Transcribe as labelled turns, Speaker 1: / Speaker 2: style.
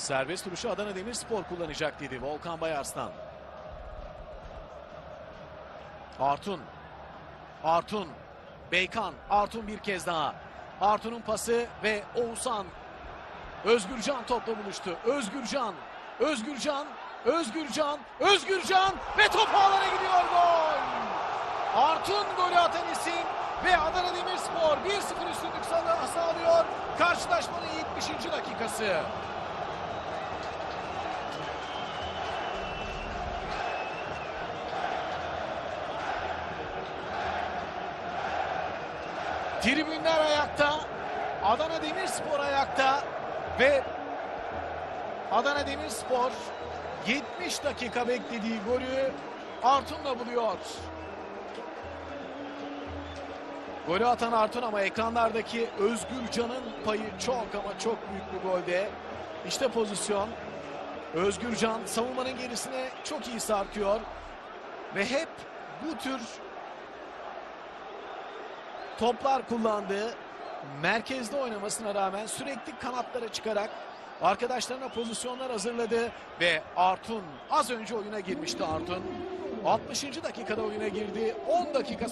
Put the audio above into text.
Speaker 1: Serbest duruşu Adana Demirspor kullanacak dedi Volkan Bayarslan. Artun. Artun. Beykan. Artun bir kez daha. Artun'un pası ve Oğuzhan. Özgürcan topla buluştu. Özgürcan. Özgürcan. Özgürcan. Özgürcan. Ve top ağlara gidiyor gol. Artun golü atan isim ve Adana Demirspor 1-0 üstünlük sağlıyor. Karşılaşmanın 70. dakikası. Tribünler ayakta. Adana Demirspor ayakta ve Adana Demirspor 70 dakika beklediği golü Artun'la buluyor. Golü atan Artun ama ekranlardaki Özgür Can'ın payı çok ama çok büyük bir golde. İşte pozisyon. Özgür Can savunmanın gerisine çok iyi sarkıyor. Ve hep bu tür toplar kullandığı merkezde oynamasına rağmen sürekli kanatlara çıkarak arkadaşlarına pozisyonlar hazırladı ve Artun az önce oyuna girmişti Artun. 60. dakikada oyuna girdi. 10 dakika